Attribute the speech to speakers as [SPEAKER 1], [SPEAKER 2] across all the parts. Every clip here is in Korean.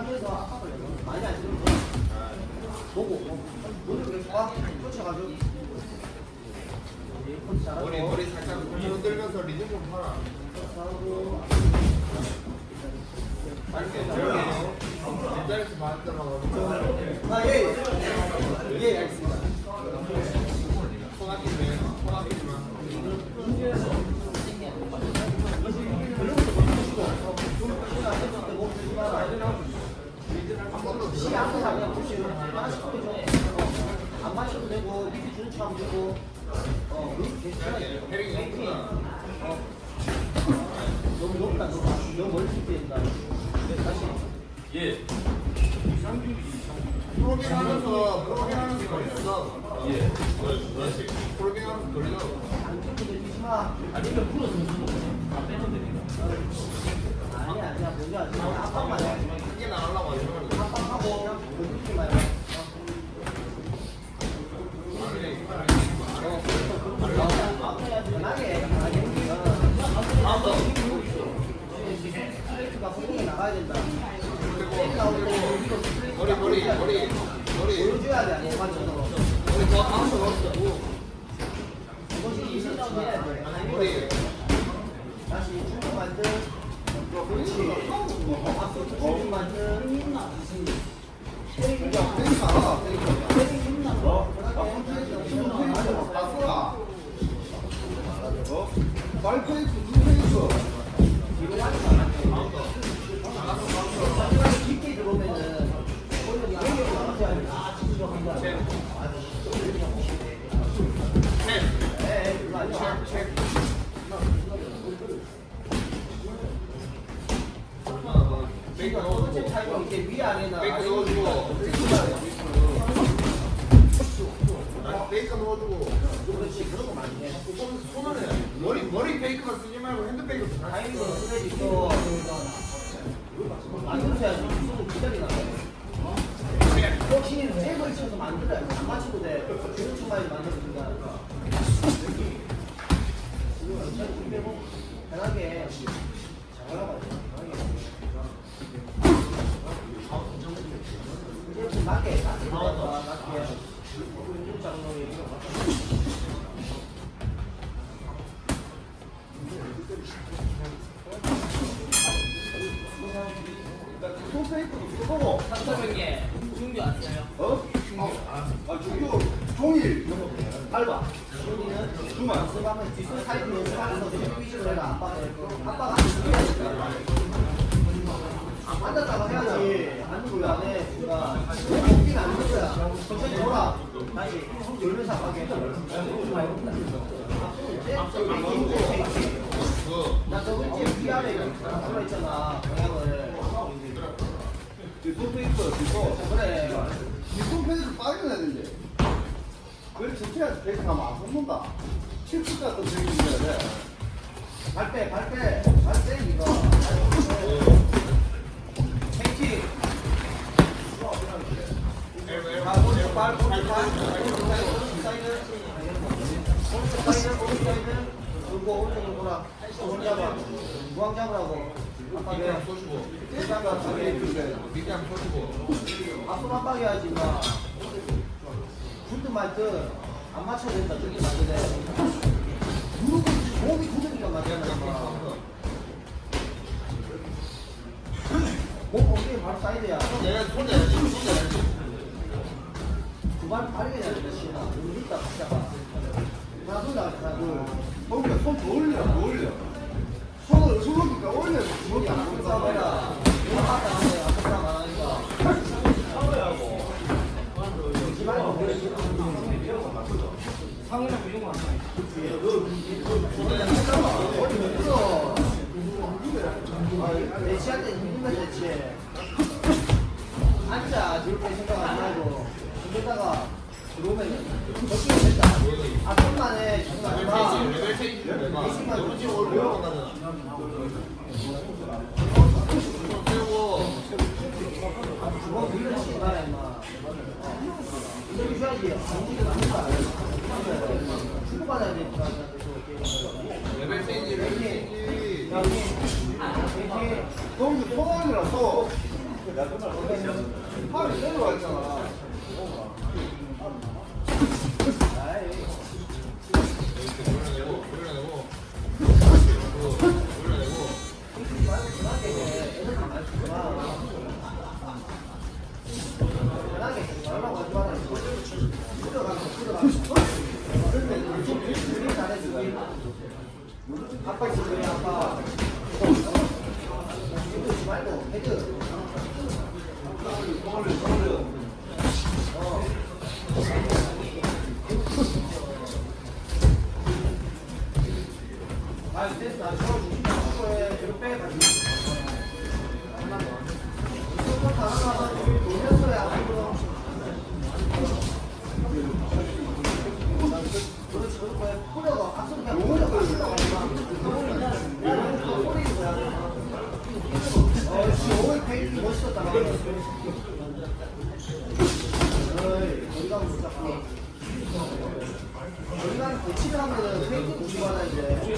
[SPEAKER 1] 거
[SPEAKER 2] 하면서 내고 많이 안 주면 보고 오늘? 쫓아가지고 우리 코치 잘하고
[SPEAKER 1] 머리 머리 살짝 흔들면서 리듬 좀 타라.
[SPEAKER 2] 잘하고
[SPEAKER 1] 짧게 짧게. 뒷자리에서 만들어 가지고.
[SPEAKER 2] 아예예 예, 알겠습니다 안 마셔도 되고 밑에 주는 척하면 되고 어.
[SPEAKER 1] 없구나.
[SPEAKER 2] 어. 너무 높다 너무 멀리 뛰는다 다시
[SPEAKER 3] 예.
[SPEAKER 1] 프로빙 하면서 프로빙 하면서 걸렸어.
[SPEAKER 3] 예.
[SPEAKER 1] 프로빙 하면서 걸려.
[SPEAKER 2] 안쪽도 들리지 마
[SPEAKER 3] 아니면 풀어서 다 빼면 됩니다.
[SPEAKER 2] 아니야 아니야 뭔가 압박만 해
[SPEAKER 1] 크게 나가려고 하지 말고.
[SPEAKER 2] 이것이. 다시 중국 만든 그렇지 중국 만든
[SPEAKER 1] 발페이스
[SPEAKER 2] 아,
[SPEAKER 1] 베이크 넣어주고.
[SPEAKER 2] 그렇지 그런 거 많이 해.
[SPEAKER 1] 손, 손을 해. 머리, 머리 베이크만 쓰지 말고 핸드 베이크 다 해.
[SPEAKER 2] 타이밍은 쓰레기 또 만들어야지. 성형님 중교 아세요?
[SPEAKER 1] 어? 아, 중교 종일.
[SPEAKER 2] 알바. 아빠는 아빠가 안 앉았다가 해야지. 앉는 거안 해. 누가 먹긴 안 거야. 천천히 돌아. 다시 돌면서 하게. 나 저거 있지 위아래 이렇게 들어 있잖아. 방향을.
[SPEAKER 1] 손페이크 쓰고.
[SPEAKER 2] 그래.
[SPEAKER 1] 손페이크 빠져야 되는데. 그래, 전체가 베이크 하면 안. 칩스가 또 베이크 해야 돼.
[SPEAKER 2] 발빼 발빼 발빼 이거. 무항 잡으라고. 아빠?
[SPEAKER 1] 한번 쏘시고.
[SPEAKER 2] 한번 잡게.
[SPEAKER 1] 밑에 한번 쏘시고.
[SPEAKER 2] 앞으로 한 방에 해야지, 마. 굴든 말든 안 맞춰야 된다. 저기 돼. 무릎은 몸이 굳으니까 맞잖아, 몸 어깨 바로 사이드야.
[SPEAKER 1] 손 내야지, 손 내야지, 손 내야지.
[SPEAKER 2] 두발 빠르게 해야 된다, 시나. 여기 있다, 박자가. 하나, 둘, 하나, 둘.
[SPEAKER 1] 거기가 손더 올려, 더 올려. 손을, 손으니까 올려. 주먹이 안올
[SPEAKER 2] 앉아, 저렇게 생각하지 말고. 거기다가 들어오면 벗기면 된다.
[SPEAKER 1] 레벨 페이지를 내봐. 너무 지금 올라가잖아. 손 세우고.
[SPEAKER 2] 주먹 밀어 치지 마라, 임마. 이렇게 줘야지. 정지가 나니까. 주고받아야 되니까.
[SPEAKER 1] 레벨 페이지, 레벨 페이지.
[SPEAKER 2] 야, 여기.
[SPEAKER 1] 거기서 소방이라서 팔이 내려와 있잖아.
[SPEAKER 2] 아빠 있어 아빠 말고 헤드 기가 고치를 하면은 페인트 고치고 하나 이제.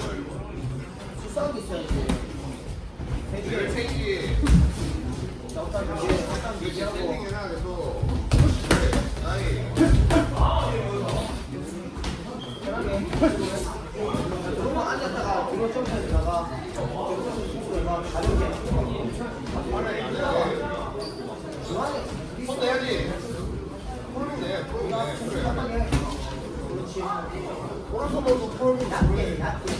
[SPEAKER 1] 풀면 돼. 풀면.
[SPEAKER 2] 그렇지.
[SPEAKER 1] 오른손으로도 풀고.
[SPEAKER 2] 얇게, 얇게. 얇게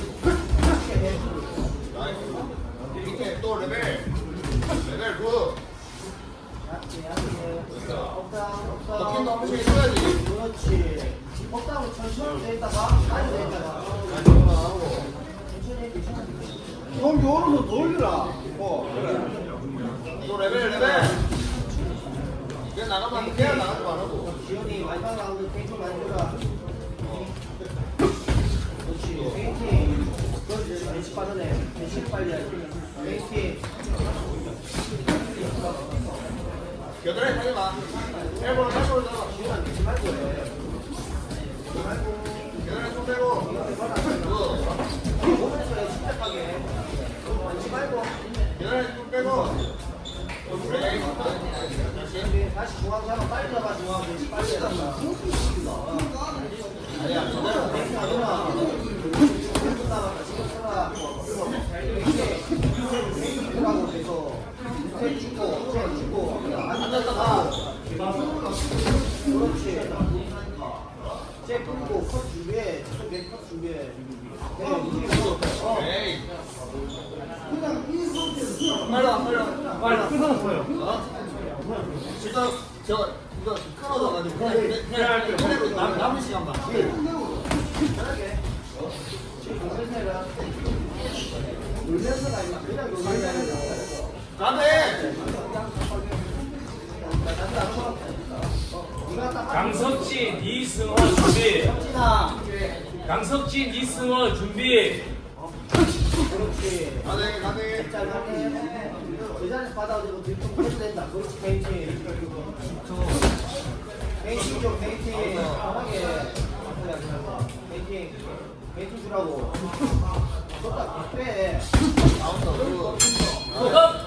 [SPEAKER 1] 한 번씩 해줘야지.
[SPEAKER 2] 그렇지. 옥상으로 천천히 내다가 빨리 내다가.
[SPEAKER 1] 형 오른손 돌리라. 어. 또 레벨 레벨. 그냥 나가면 그냥 나가지 말라고.
[SPEAKER 2] 지원이 마지막 라운드 페인트 많이 들어가. 그렇지. 페인팅. 그렇지. 빠르네. 벤치 빨리 해야지. 페인팅.
[SPEAKER 1] 겨드랑이 타지 마. elbow elbow 잡아.
[SPEAKER 2] 벤치 말고 해.
[SPEAKER 1] 겨드랑이
[SPEAKER 2] 저
[SPEAKER 1] 이거 그냥 그냥 그대로 남 남은 시간만.
[SPEAKER 2] 놀면서
[SPEAKER 1] 가네.
[SPEAKER 3] 강석진, 이승원 준비.
[SPEAKER 2] 나
[SPEAKER 3] 강석진, 이승원 준비.
[SPEAKER 1] 가네 가네.
[SPEAKER 2] 받아가지고 뒤쪽 해도 된다. 그렇지, 페인팅. 페인팅 좀, 페인팅. 편하게. 페인팅. 페인팅 주라고. 쏟다 빼.
[SPEAKER 1] 나온다. 그거.